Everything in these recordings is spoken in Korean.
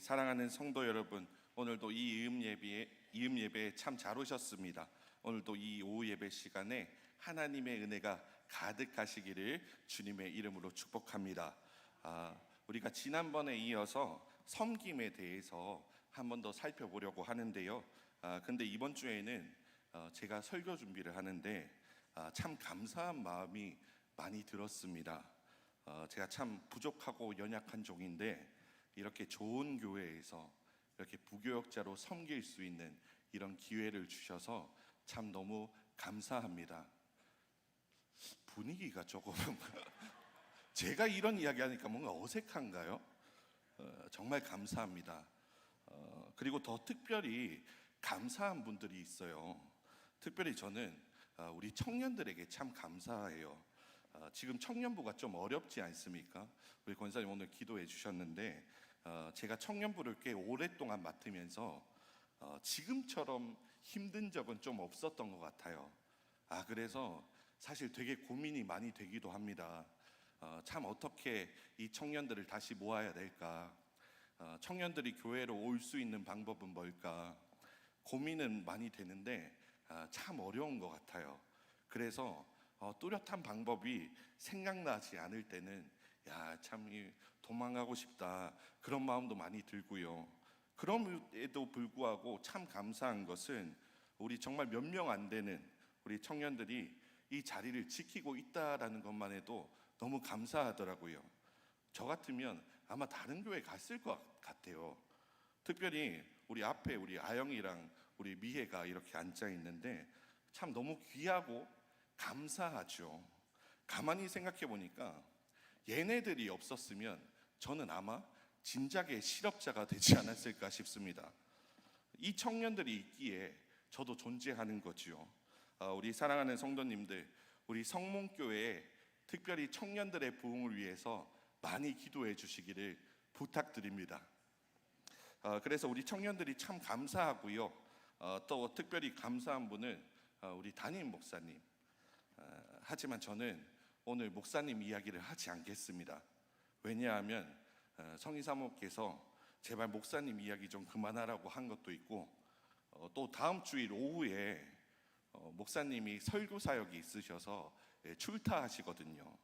사랑하는 성도 여러분, 오늘도 이 이음 예배에 이음 예배에 참 잘 오셨습니다. 오늘도 이 오후 예배 시간에 하나님의 은혜가 가득하시기를 주님의 이름으로 축복합니다. 아, 우리가 지난번에 이어서 섬김에 대해서 한 번 더 살펴보려고 하는데요. 아, 근데 이번 주에는 어, 제가 설교 준비를 하는데 아, 참 감사한 마음이 많이 들었습니다. 어, 제가 참 부족하고 연약한 종인데 이렇게 좋은 교회에서 이렇게 부교역자로 섬길 수 있는 이런 기회를 주셔서 참 너무 감사합니다. 분위기가 조금 제가 이런 이야기하니까 뭔가 어색한가요? 어, 정말 감사합니다. 어, 그리고 더 특별히 감사한 분들이 있어요. 특별히 저는 어, 우리 청년들에게 참 감사해요. 어, 지금 청년부가 좀 어렵지 않습니까? 우리 권사님 오늘 기도해 주셨는데 어, 제가 청년부를 꽤 오랫동안 맡으면서 어, 지금처럼 힘든 적은 좀 없었던 것 같아요. 아 그래서 사실 되게 고민이 많이 되기도 합니다. 어, 참 어떻게 이 청년들을 다시 모아야 될까? 어, 청년들이 교회로 올 수 있는 방법은 뭘까? 고민은 많이 되는데 아, 참 어려운 것 같아요. 그래서 어, 뚜렷한 방법이 생각나지 않을 때는 야 참 도망가고 싶다 그런 마음도 많이 들고요. 그럼에도 불구하고 참 감사한 것은 우리 정말 몇 명 안 되는 우리 청년들이 이 자리를 지키고 있다라는 것만 해도 너무 감사하더라고요. 저 같으면 아마 다른 교회 갔을 것 같아요. 특별히 우리 앞에 우리 아영이랑 우리 미혜가 이렇게 앉아 있는데 참 너무 귀하고 감사하죠. 가만히 생각해 보니까 얘네들이 없었으면 저는 아마 진작에 실업자가 되지 않았을까 싶습니다. 이 청년들이 있기에 저도 존재하는 거지요. 아, 우리 사랑하는 성도님들, 우리 성몽교회에 특별히 청년들의 부흥을 위해서 많이 기도해 주시기를 부탁드립니다. 아, 그래서 우리 청년들이 참 감사하고요. 어, 또 특별히 감사한 분은 어, 우리 담임 목사님. 아, 하지만 저는 오늘 목사님 이야기를 하지 않겠습니다. 왜냐하면 어, 성희 사모께서 제발 목사님 이야기 좀 그만하라고 한 것도 있고 어, 또 다음 주일 오후에 어, 목사님이 설교 사역이 있으셔서 예, 출타하시거든요.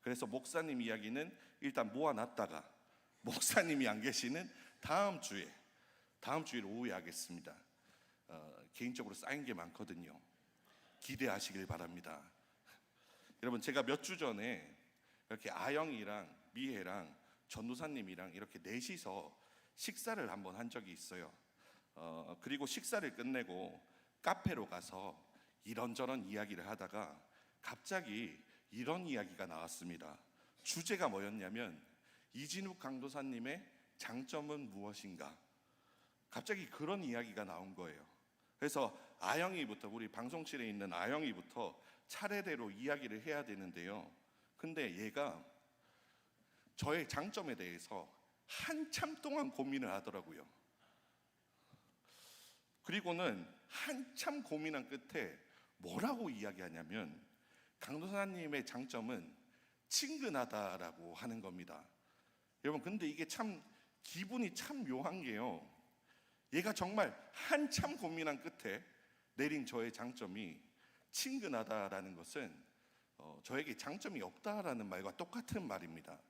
그래서 목사님 이야기는 일단 모아놨다가 목사님이 안 계시는 다음 주에 다음 주일 오후에 하겠습니다. 어, 개인적으로 쌓인 게 많거든요. 기대하시길 바랍니다. 여러분 제가 몇 주 전에 이렇게 아영이랑 미혜랑 전도사님이랑 이렇게 넷이서 식사를 한번 한 적이 있어요. 어, 그리고 식사를 끝내고 카페로 가서 이런저런 이야기를 하다가 갑자기 이런 이야기가 나왔습니다. 주제가 뭐였냐면 이진욱 강도사님의 장점은 무엇인가? 갑자기 그런 이야기가 나온 거예요. 그래서 아영이부터 우리 방송실에 있는 아영이부터 차례대로 이야기를 해야 되는데요. 근데 얘가 저의 장점에 대해서 한참 동안 고민을 하더라고요. 그리고는 한참 고민한 끝에 뭐라고 이야기하냐면 강도사님의 장점은 친근하다라고 하는 겁니다. 여러분 근데 이게 참 기분이 참 묘한 게요. 얘가 정말 한참 고민한 끝에 내린 저의 장점이 친근하다라는 것은 어, 저에게 장점이 없다라는 말과 똑같은 말입니다.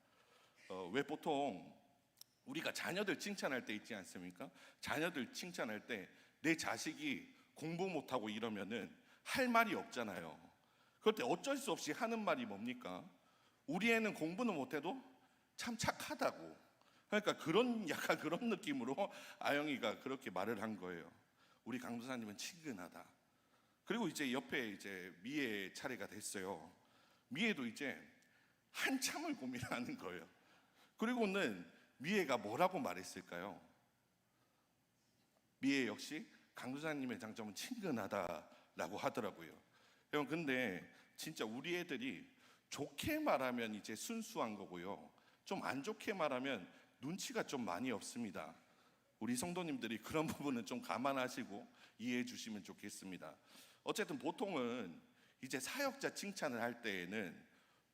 어, 왜 보통 우리가 자녀들 칭찬할 때 있지 않습니까? 자녀들 칭찬할 때 내 자식이 공부 못하고 이러면은 할 말이 없잖아요. 그럴 때 어쩔 수 없이 하는 말이 뭡니까? 우리 애는 공부는 못해도 참 착하다고. 그러니까 그런 약간 그런 느낌으로 아영이가 그렇게 말을 한 거예요. 우리 강도사님은 친근하다. 그리고 이제 옆에 이제 미애 차례가 됐어요. 미애도 이제 한참을 고민하는 거예요. 그리고는 미애가 뭐라고 말했을까요? 미애 역시 강도사님의 장점은 친근하다라고 하더라고요. 여러분 근데 진짜 우리 애들이 좋게 말하면 이제 순수한 거고요. 좀 안 좋게 말하면 눈치가 좀 많이 없습니다. 우리 성도님들이 그런 부분은 좀 감안하시고 이해해 주시면 좋겠습니다. 어쨌든 보통은 이제 사역자 칭찬을 할 때에는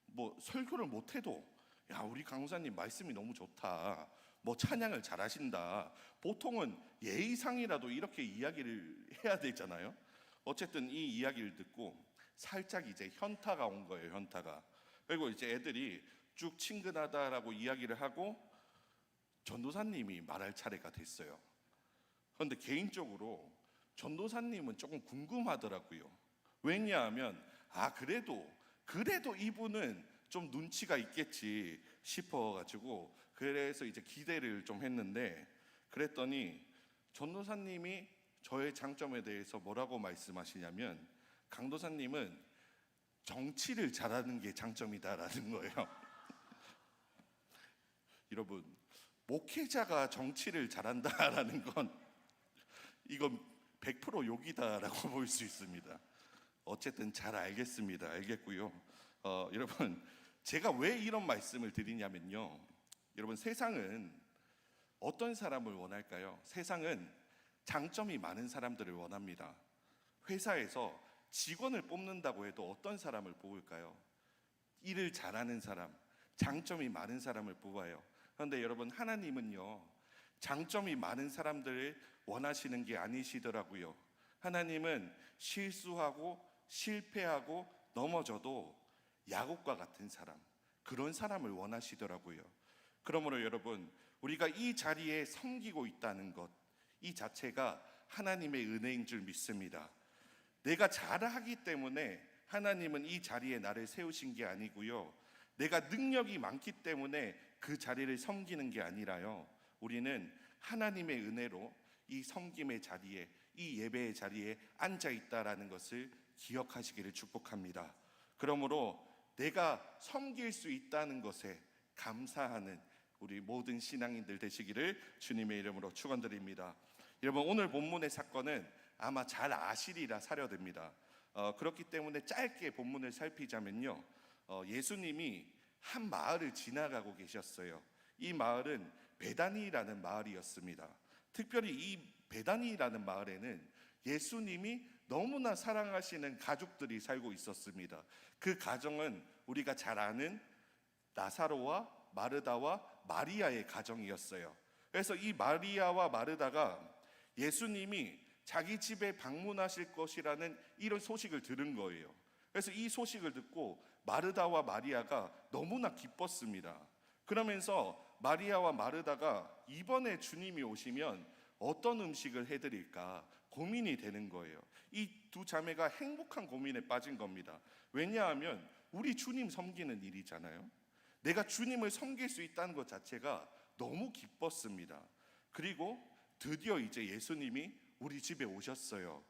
뭐 설교를 못 해도 야 우리 강사님 말씀이 너무 좋다 뭐 찬양을 잘하신다. 보통은 예의상이라도 이렇게 이야기를 해야 되잖아요. 어쨌든 이 이야기를 듣고 살짝 이제 현타가 온 거예요. 현타가. 그리고 이제 애들이 쭉 친근하다라고 이야기를 하고 전도사님이 말할 차례가 됐어요. 그런데 개인적으로 전도사님은 조금 궁금하더라고요. 왜냐하면 아 그래도 그래도 이분은 좀 눈치가 있겠지 싶어가지고 그래서 이제 기대를 좀 했는데 그랬더니 전도사님이 저의 장점에 대해서 뭐라고 말씀하시냐면 강도사님은 정치를 잘하는 게 장점이다라는 거예요. 여러분 목회자가 정치를 잘한다라는 건 이건 100% 욕이다라고 볼 수 있습니다. 어쨌든 잘 알겠습니다. 알겠고요. 어, 여러분 제가 왜 이런 말씀을 드리냐면요. 여러분 세상은 어떤 사람을 원할까요? 세상은 장점이 많은 사람들을 원합니다. 회사에서 직원을 뽑는다고 해도 어떤 사람을 뽑을까요? 일을 잘하는 사람, 장점이 많은 사람을 뽑아요. 그런데 여러분 하나님은요. 장점이 많은 사람들을 원하시는 게 아니시더라고요. 하나님은 실수하고 실패하고 넘어져도 야곱과 같은 사람, 그런 사람을 원하시더라고요. 그러므로 여러분, 우리가 이 자리에 섬기고 있다는 것, 이 자체가 하나님의 은혜인 줄 믿습니다. 내가 잘하기 때문에 하나님은 이 자리에 나를 세우신 게 아니고요. 내가 능력이 많기 때문에 그 자리를 섬기는 게 아니라요. 우리는 하나님의 은혜로 이 섬김의 자리에 이 예배의 자리에 앉아 있다라는 것을 기억하시기를 축복합니다. 그러므로 내가 섬길 수 있다는 것에 감사하는 우리 모든 신앙인들 되시기를 주님의 이름으로 축원드립니다. 여러분 오늘 본문의 사건은 아마 잘 아시리라 사려됩니다. 어, 그렇기 때문에 짧게 본문을 살피자면요, 어, 예수님이 한 마을을 지나가고 계셨어요. 이 마을은 베다니라는 마을이었습니다. 특별히 이 베다니라는 마을에는 예수님이 너무나 사랑하시는 가족들이 살고 있었습니다. 그 가정은 우리가 잘 아는 나사로와 마르다와 마리아의 가정이었어요. 그래서 이 마리아와 마르다가 예수님이 자기 집에 방문하실 것이라는 이런 소식을 들은 거예요. 그래서 이 소식을 듣고 마르다와 마리아가 너무나 기뻤습니다. 그러면서 마리아와 마르다가 이번에 주님이 오시면 어떤 음식을 해드릴까 고민이 되는 거예요. 이 두 자매가 행복한 고민에 빠진 겁니다. 왜냐하면 우리 주님 섬기는 일이잖아요. 내가 주님을 섬길 수 있다는 것 자체가 너무 기뻤습니다. 그리고 드디어 이제 예수님이 우리 집에 오셨어요.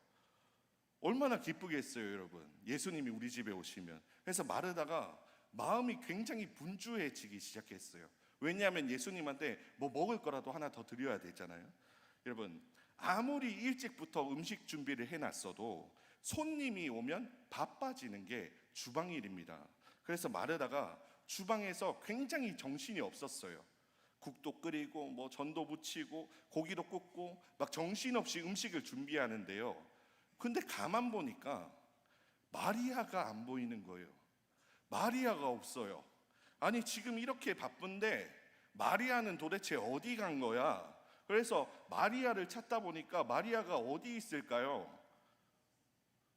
얼마나 기쁘겠어요, 여러분. 예수님이 우리 집에 오시면. 그래서 마르다가 마음이 굉장히 분주해지기 시작했어요. 왜냐하면 예수님한테 뭐 먹을 거라도 하나 더 드려야 되잖아요. 여러분, 아무리 일찍부터 음식 준비를 해놨어도 손님이 오면 바빠지는 게 주방 일입니다. 그래서 마르다가 주방에서 굉장히 정신이 없었어요. 국도 끓이고 뭐 전도 부치고 고기도 굽고 막 정신없이 음식을 준비하는데요. 근데 가만 보니까 마리아가 안 보이는 거예요. 마리아가 없어요. 아니 지금 이렇게 바쁜데 마리아는 도대체 어디 간 거야? 그래서 마리아를 찾다 보니까 마리아가 어디 있을까요?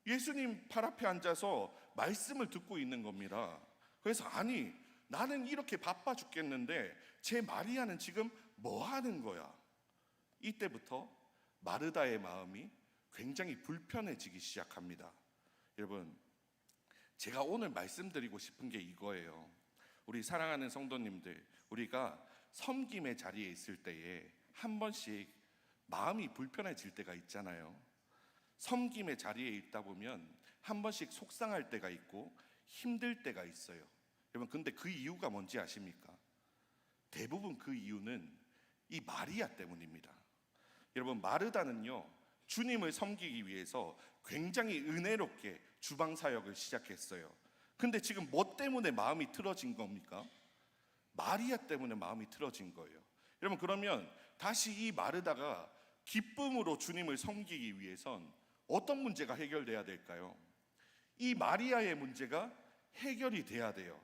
예수님 팔 앞에 앉아서 말씀을 듣고 있는 겁니다. 그래서 아니 나는 이렇게 바빠 죽겠는데 제 마리아는 지금 뭐 하는 거야? 이때부터 마르다의 마음이 굉장히 불편해지기 시작합니다. 여러분, 제가 오늘 말씀드리고 싶은 게 이거예요. 우리 사랑하는 성도님들, 우리가 섬김의 자리에 있을 때에 한 번씩 마음이 불편해질 때가 있잖아요. 섬김의 자리에 있다 보면 한 번씩 속상할 때가 있고 힘들 때가 있어요. 여러분, 근데 그 이유가 뭔지 아십니까? 대부분 그 이유는 이 마리아 때문입니다. 여러분, 마르다는요, 주님을 섬기기 위해서 굉장히 은혜롭게 주방 사역을 시작했어요. 근데 지금 뭐 때문에 마음이 틀어진 겁니까? 마리아 때문에 마음이 틀어진 거예요. 여러분, 그러면 다시 이 마르다가 기쁨으로 주님을 섬기기 위해선 어떤 문제가 해결돼야 될까요? 이 마리아의 문제가 해결이 돼야 돼요.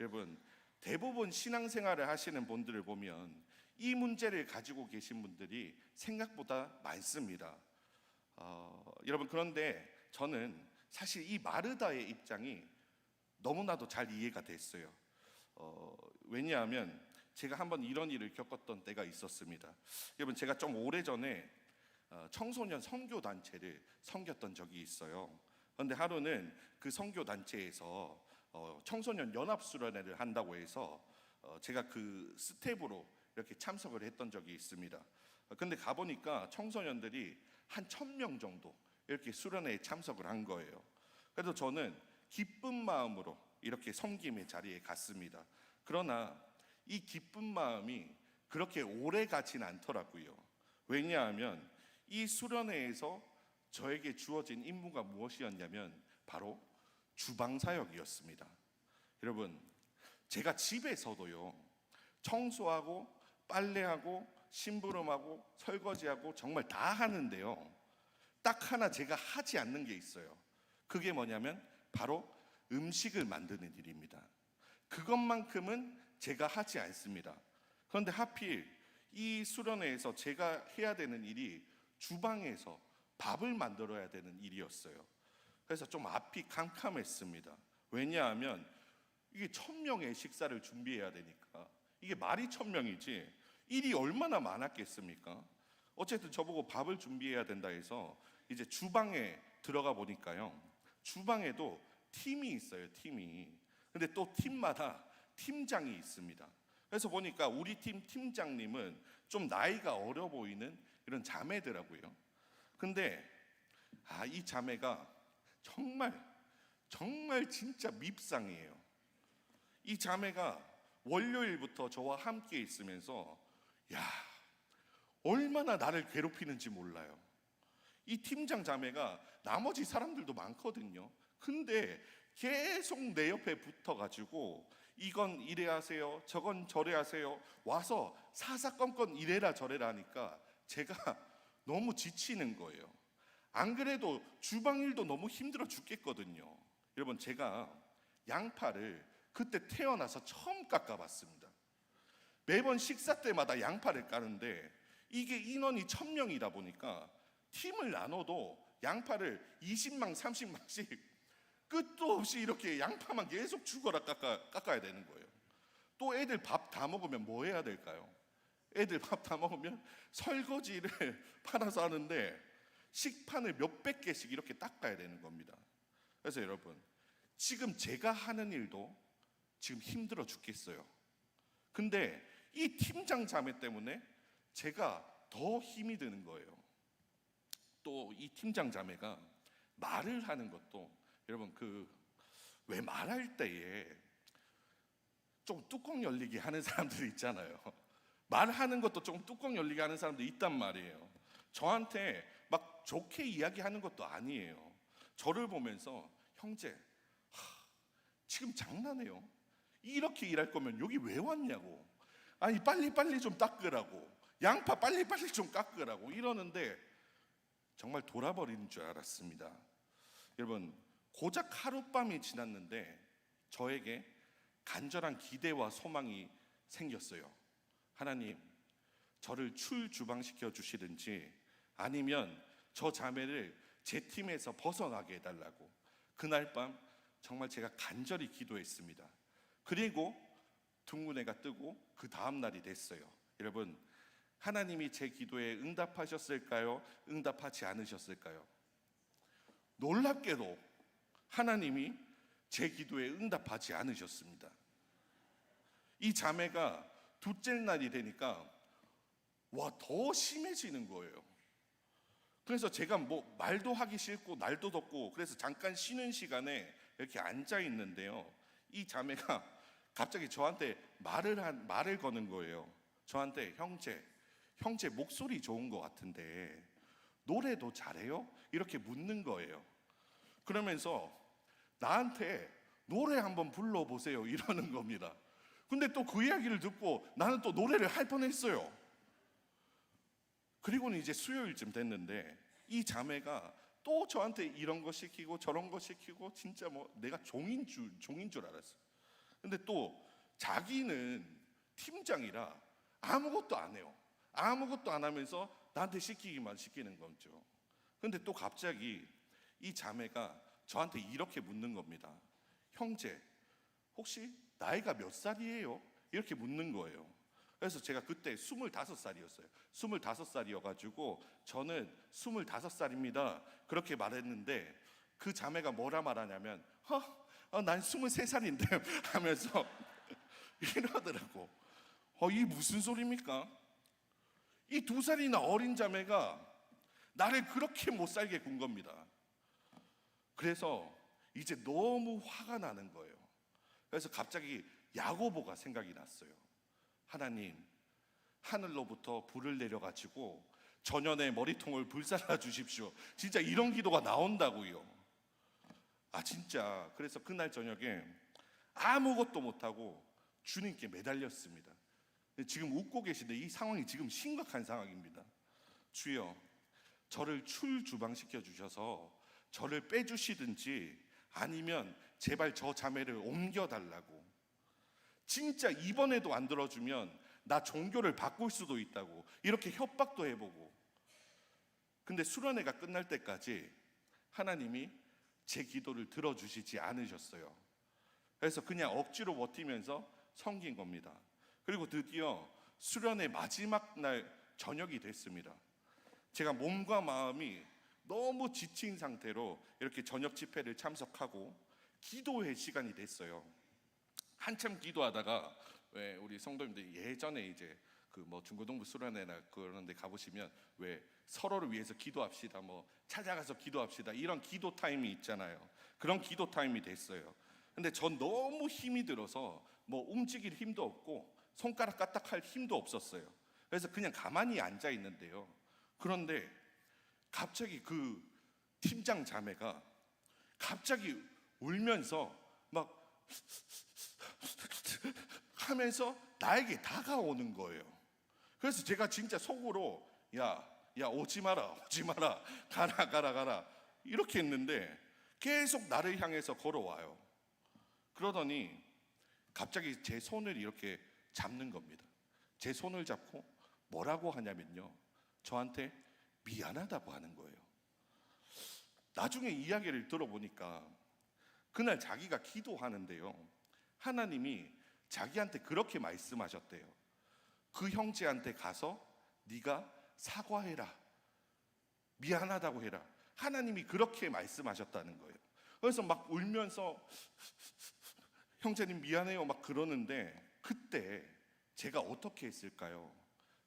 여러분, 대부분 신앙생활을 하시는 분들을 보면 이 문제를 가지고 계신 분들이 생각보다 많습니다. 어, 여러분 그런데 저는 사실 이 마르다의 입장이 너무나도 잘 이해가 됐어요. 어, 왜냐하면 제가 한번 이런 일을 겪었던 때가 있었습니다. 여러분 제가 좀 오래 전에 어, 청소년 선교 단체를 섬겼던 적이 있어요. 그런데 하루는 그 선교 단체에서 어, 청소년 연합 수련회를 한다고 해서 어, 제가 그 스텝으로 이렇게 참석을 했던 적이 있습니다. 어, 근데 가 보니까 청소년들이 한 천 명 정도 이렇게 수련회에 참석을 한 거예요. 그래서 저는 기쁜 마음으로 이렇게 섬김의 자리에 갔습니다. 그러나 이 기쁜 마음이 그렇게 오래 가진 않더라고요. 왜냐하면 이 수련회에서 저에게 주어진 임무가 무엇이었냐면 바로 주방 사역이었습니다. 여러분, 제가 집에서도요 청소하고 빨래하고 심부름하고 설거지하고 정말 다 하는데요. 딱 하나 제가 하지 않는 게 있어요. 그게 뭐냐면 바로 음식을 만드는 일입니다. 그것만큼은 제가 하지 않습니다. 그런데 하필 이 수련회에서 제가 해야 되는 일이 주방에서 밥을 만들어야 되는 일이었어요. 그래서 좀 앞이 캄캄했습니다. 왜냐하면 이게 천 명의 식사를 준비해야 되니까 이게 말이 천 명이지 일이 얼마나 많았겠습니까? 어쨌든 저보고 밥을 준비해야 된다 해서 이제 주방에 들어가 보니까요. 주방에도 팀이 있어요, 팀이. 근데 또 팀마다 팀장이 있습니다. 그래서 보니까 우리 팀 팀장님은 좀 나이가 어려 보이는 이런 자매더라고요. 근데 아, 이 자매가 정말 정말 진짜 밉상이에요. 이 자매가 월요일부터 저와 함께 있으면서 야 얼마나 나를 괴롭히는지 몰라요. 이 팀장 자매가 나머지 사람들도 많거든요. 근데 계속 내 옆에 붙어 가지고 이건 이래 하세요, 저건 저래 하세요. 와서 사사건건 이래라 저래라 하니까 제가 너무 지치는 거예요. 안 그래도 주방 일도 너무 힘들어 죽겠거든요. 여러분 제가 양파를 그때 태어나서 처음 깎아봤습니다. 매번 식사 때마다 양파를 까는데 이게 인원이 천 명이다 보니까 팀을 나눠도 양파를 20망, 30망씩 끝도 없이 이렇게 양파만 계속 죽어라 깎아, 깎아야 되는 거예요. 또 애들 밥 다 먹으면 뭐 해야 될까요? 애들 밥 다 먹으면 설거지를 팔아서 하는데 식판을 몇백 개씩 이렇게 닦아야 되는 겁니다. 그래서 여러분, 지금 제가 하는 일도 지금 힘들어 죽겠어요. 근데 이 팀장 자매 때문에 제가 더 힘이 드는 거예요. 또 이 팀장 자매가 말을 하는 것도 여러분 그 왜 말할 때에 좀 뚜껑 열리게 하는 사람들이 있잖아요. 말하는 것도 좀 뚜껑 열리게 하는 사람도 있단 말이에요. 저한테 막 좋게 이야기하는 것도 아니에요. 저를 보면서 형제, 하, 지금 장난해요. 이렇게 일할 거면 여기 왜 왔냐고. 아니 빨리 빨리 좀 닦으라고. 양파 빨리 빨리 좀 깎으라고 이러는데 정말 돌아버리는 줄 알았습니다. 여러분 고작 하룻밤이 지났는데 저에게 간절한 기대와 소망이 생겼어요. 하나님, 저를 출 주방시켜 주시든지 아니면 저 자매를 제 팀에서 벗어나게 해달라고 그날 밤 정말 제가 간절히 기도했습니다. 그리고 둥근해가 뜨고 그 다음 날이 됐어요. 여러분, 하나님이 제 기도에 응답하셨을까요? 응답하지 않으셨을까요? 놀랍게도 하나님이 제 기도에 응답하지 않으셨습니다. 이 자매가 둘째 날이 되니까 와 더 심해지는 거예요. 그래서 제가 뭐 말도 하기 싫고 날도 덥고 그래서 잠깐 쉬는 시간에 이렇게 앉아 있는데요. 이 자매가 갑자기 저한테 말을 한 말을 거는 거예요. 저한테 형제, 형제 목소리 좋은 것 같은데 노래도 잘해요? 이렇게 묻는 거예요. 그러면서 나한테 노래 한번 불러보세요 이러는 겁니다. 근데 또 그 이야기를 듣고 나는 또 노래를 할 뻔했어요. 그리고는 이제 수요일쯤 됐는데 이 자매가 또 저한테 이런 거 시키고 저런 거 시키고 진짜 뭐 내가 종인 줄 종인 줄 알았어. 근데 또 자기는 팀장이라 아무것도 안 해요. 아무것도 안 하면서 나한테 시키기만 시키는 거죠. 근데 또 갑자기 이 자매가 저한테 이렇게 묻는 겁니다. 형제, 혹시 나이가 몇 살이에요? 이렇게 묻는 거예요. 그래서 제가 그때 25살이었어요. 25살이어가지고 저는 25살입니다. 그렇게 말했는데 그 자매가 뭐라 말하냐면, 어, 어, 난 23살인데 하면서 이러더라고. 어, 이 무슨 소리입니까? 이 두 살이나 어린 자매가 나를 그렇게 못 살게 군 겁니다. 그래서 이제 너무 화가 나는 거예요. 그래서 갑자기 야고보가 생각이 났어요. 하나님, 하늘로부터 불을 내려가지고 전연의 머리통을 불살라 주십시오. 진짜 이런 기도가 나온다고요. 아 진짜 그래서 그날 저녁에 아무것도 못하고 주님께 매달렸습니다. 지금 웃고 계신데 이 상황이 지금 심각한 상황입니다. 주여, 저를 출주방시켜 주셔서 저를 빼주시든지 아니면 제발 저 자매를 옮겨달라고. 진짜 이번에도 안 들어주면 나 종교를 바꿀 수도 있다고 이렇게 협박도 해보고. 근데 수련회가 끝날 때까지 하나님이 제 기도를 들어주시지 않으셨어요. 그래서 그냥 억지로 버티면서 섬긴 겁니다. 그리고 드디어 수련의 마지막 날 저녁이 됐습니다. 제가 몸과 마음이 너무 지친 상태로 이렇게 저녁 집회를 참석하고 기도회 시간이 됐어요. 한참 기도하다가 왜 우리 성도님들이 예전에 이제 그 뭐 중고등부 수련회나 그런 데 가보시면 왜 서로를 위해서 기도합시다 뭐 찾아가서 기도합시다 이런 기도 타임이 있잖아요. 그런 기도 타임이 됐어요. 근데 전 너무 힘이 들어서 뭐 움직일 힘도 없고 손가락 까딱할 힘도 없었어요. 그래서 그냥 가만히 앉아 있는데요. 그런데 갑자기 그 팀장 자매가 갑자기 울면서 막 하면서 나에게 다가오는 거예요. 그래서 제가 진짜 속으로 야, 야 오지 마라, 오지 마라, 가라, 가라, 가라 이렇게 했는데 계속 나를 향해서 걸어와요. 그러더니 갑자기 제 손을 이렇게 잡는 겁니다. 제 손을 잡고 뭐라고 하냐면요. 저한테 미안하다고 하는 거예요. 나중에 이야기를 들어보니까 그날 자기가 기도하는데요. 하나님이 자기한테 그렇게 말씀하셨대요. 그 형제한테 가서 네가 사과해라. 미안하다고 해라. 하나님이 그렇게 말씀하셨다는 거예요. 그래서 막 울면서 형제님 미안해요 막 그러는데 그때 제가 어떻게 했을까요?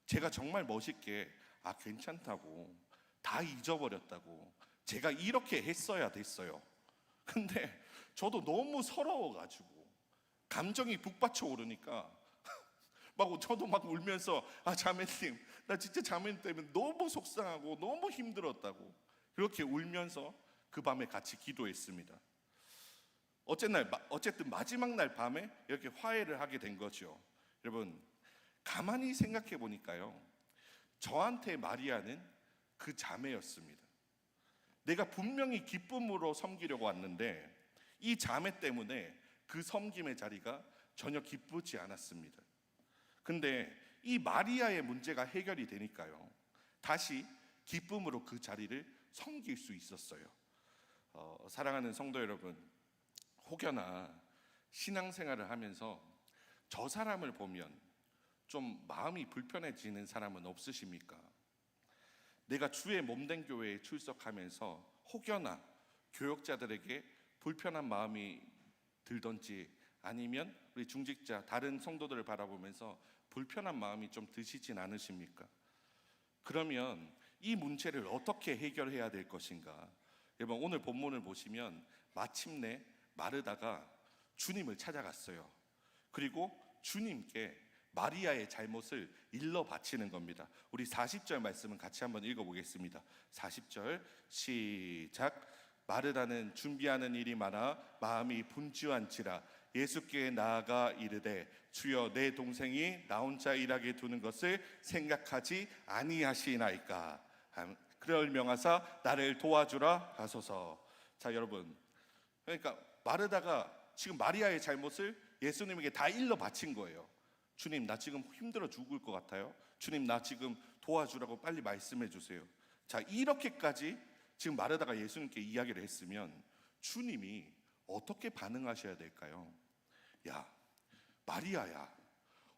제가 정말 멋있게 아 괜찮다고 다 잊어버렸다고 제가 이렇게 했어야 됐어요. 근데 저도 너무 서러워가지고 감정이 북받쳐 오르니까 막 저도 막 울면서 아 자매님 나 진짜 자매님 때문에 너무 속상하고 너무 힘들었다고 그렇게 울면서 그 밤에 같이 기도했습니다. 어쨌든 날 어쨌든 마지막 날 밤에 이렇게 화해를 하게 된 거죠. 여러분 가만히 생각해 보니까요. 저한테 마리아는 그 자매였습니다. 내가 분명히 기쁨으로 섬기려고 왔는데 이 자매 때문에 그 섬김의 자리가 전혀 기쁘지 않았습니다. 근데 이 마리아의 문제가 해결이 되니까요. 다시 기쁨으로 그 자리를 섬길 수 있었어요. 어, 사랑하는 성도 여러분, 혹여나 신앙생활을 하면서 저 사람을 보면 좀 마음이 불편해지는 사람은 없으십니까? 내가 주의 몸된 교회에 출석하면서 혹여나 교역자들에게 불편한 마음이 들던지 아니면 우리 중직자 다른 성도들을 바라보면서 불편한 마음이 좀 드시진 않으십니까? 그러면 이 문제를 어떻게 해결해야 될 것인가? 여러분 오늘 본문을 보시면 마침내 마르다가 주님을 찾아갔어요. 그리고 주님께 마리아의 잘못을 일러 바치는 겁니다. 우리 40절 말씀은 같이 한번 읽어 보겠습니다. 40절 시작. 마르다는 준비하는 일이 많아 마음이 분주한지라 예수께 나아가 이르되 주여 내 동생이 나 혼자 일하게 두는 것을 생각하지 아니하시나이까? 함- 그럴 명하사 나를 도와주라 하소서. 자 여러분. 그러니까 마르다가 지금 마리아의 잘못을 예수님에게 다 일러 바친 거예요 주님 나 지금 힘들어 죽을 것 같아요. 주님 나 지금 도와주라고 빨리 말씀해 주세요. 자 이렇게까지 지금 마르다가 예수님께 이야기를 했으면 주님이 어떻게 반응하셔야 될까요? 야 마리아야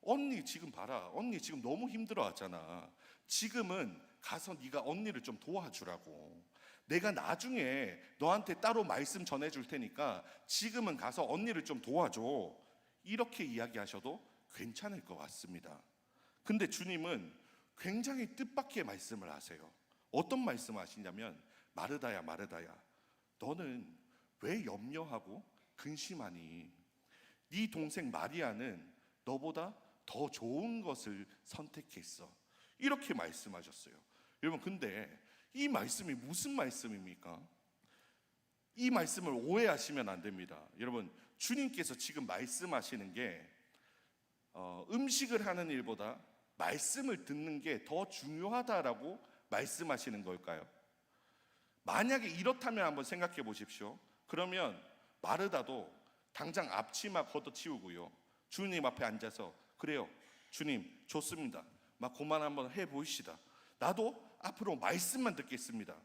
언니 지금 봐라 언니 지금 너무 힘들어 하잖아. 지금은 가서 네가 언니를 좀 도와주라고. 내가 나중에 너한테 따로 말씀 전해 줄 테니까 지금은 가서 언니를 좀 도와줘. 이렇게 이야기하셔도 괜찮을 것 같습니다. 근데 주님은 굉장히 뜻밖의 말씀을 하세요. 어떤 말씀 하시냐면 마르다야 마르다야 너는 왜 염려하고 근심하니? 네 동생 마리아는 너보다 더 좋은 것을 선택했어. 이렇게 말씀하셨어요. 여러분 근데 이 말씀이 무슨 말씀입니까? 이 말씀을 오해하시면 안 됩니다. 여러분 주님께서 지금 말씀하시는 게 어, 음식을 하는 일보다 말씀을 듣는 게 더 중요하다라고 말씀하시는 걸까요? 만약에 이렇다면 한번 생각해 보십시오. 그러면 마르다도 당장 앞치마 걷어치우고요. 주님 앞에 앉아서 그래요. 주님 좋습니다. 막 그만 한번 해 보이시다. 나도 앞으로 말씀만 듣겠습니다.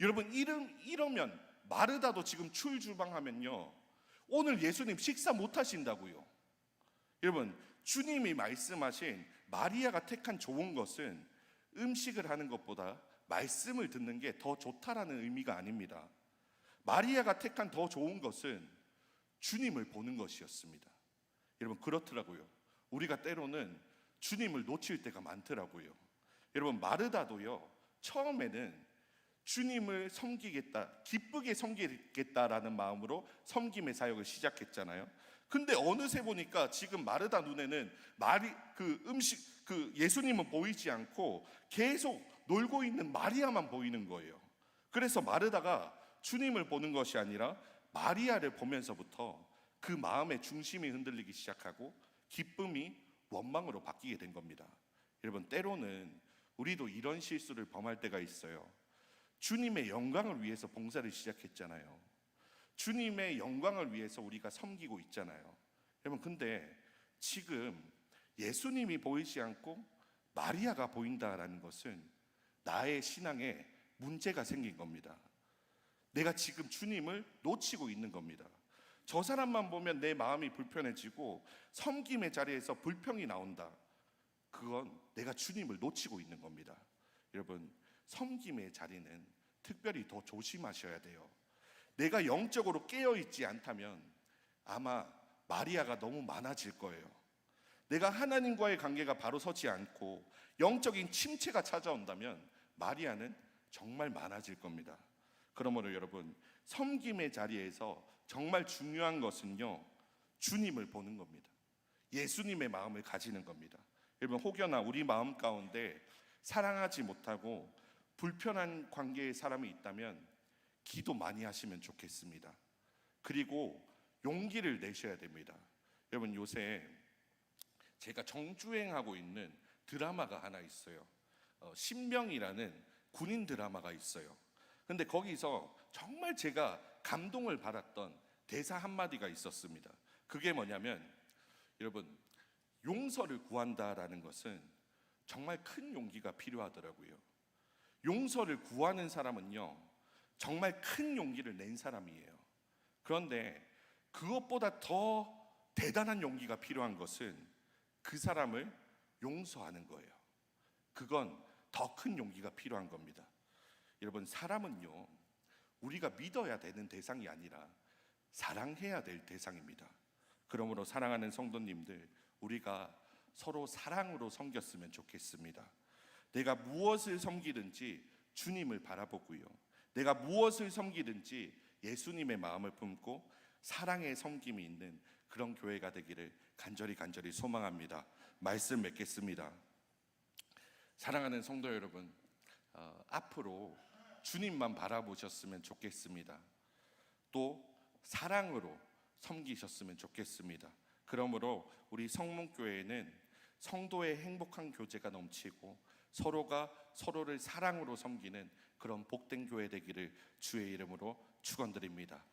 여러분 이름 이러면 마르다도 지금 출주방하면요. 오늘 예수님 식사 못 하신다고요. 여러분 주님이 말씀하신 마리아가 택한 좋은 것은 음식을 하는 것보다 말씀을 듣는 게 더 좋다라는 의미가 아닙니다. 마리아가 택한 더 좋은 것은 주님을 보는 것이었습니다. 여러분 그렇더라고요. 우리가 때로는 주님을 놓칠 때가 많더라고요. 여러분 마르다도요. 처음에는 주님을 섬기겠다, 기쁘게 섬기겠다라는 마음으로 섬김의 사역을 시작했잖아요. 근데 어느새 보니까 지금 마르다 눈에는 마리 그 음식 그 예수님은 보이지 않고 계속 놀고 있는 마리아만 보이는 거예요. 그래서 마르다가 주님을 보는 것이 아니라 마리아를 보면서부터 그 마음의 중심이 흔들리기 시작하고 기쁨이 원망으로 바뀌게 된 겁니다. 여러분 때로는 우리도 이런 실수를 범할 때가 있어요. 주님의 영광을 위해서 봉사를 시작했잖아요. 주님의 영광을 위해서 우리가 섬기고 있잖아요. 여러분 근데 지금 예수님이 보이지 않고 마리아가 보인다라는 것은 나의 신앙에 문제가 생긴 겁니다. 내가 지금 주님을 놓치고 있는 겁니다. 저 사람만 보면 내 마음이 불편해지고 섬김의 자리에서 불평이 나온다. 그건 내가 주님을 놓치고 있는 겁니다. 여러분, 섬김의 자리는 특별히 더 조심하셔야 돼요. 내가 영적으로 깨어 있지 않다면 아마 마리아가 너무 많아질 거예요. 내가 하나님과의 관계가 바로 서지 않고 영적인 침체가 찾아온다면 마리아는 정말 많아질 겁니다. 그러므로 여러분 섬김의 자리에서 정말 중요한 것은요 주님을 보는 겁니다. 예수님의 마음을 가지는 겁니다. 여러분 혹여나 우리 마음 가운데 사랑하지 못하고 불편한 관계의 사람이 있다면 기도 많이 하시면 좋겠습니다. 그리고 용기를 내셔야 됩니다. 여러분 요새 제가 정주행하고 있는 드라마가 하나 있어요. 어, 신명이라는 군인 드라마가 있어요. 근데 거기서 정말 제가 감동을 받았던 대사 한마디가 있었습니다. 그게 뭐냐면 여러분 용서를 구한다라는 것은 정말 큰 용기가 필요하더라고요. 용서를 구하는 사람은요 정말 큰 용기를 낸 사람이에요. 그런데 그것보다 더 대단한 용기가 필요한 것은 그 사람을 용서하는 거예요. 그건 더 큰 용기가 필요한 겁니다. 여러분 사람은요 우리가 믿어야 되는 대상이 아니라 사랑해야 될 대상입니다. 그러므로 사랑하는 성도님들 우리가 서로 사랑으로 섬겼으면 좋겠습니다. 내가 무엇을 섬기든지 주님을 바라보고요. 내가 무엇을 섬기든지 예수님의 마음을 품고 사랑의 섬김이 있는 그런 교회가 되기를 간절히 간절히 소망합니다. 말씀 맺겠습니다. 사랑하는 성도 여러분, 어, 앞으로 주님만 바라보셨으면 좋겠습니다. 또 사랑으로 섬기셨으면 좋겠습니다. 그러므로 우리 성문교회는 성도의 행복한 교제가 넘치고 서로가 서로를 사랑으로 섬기는 그런 복된 교회 되기를 주의 이름으로 축원드립니다.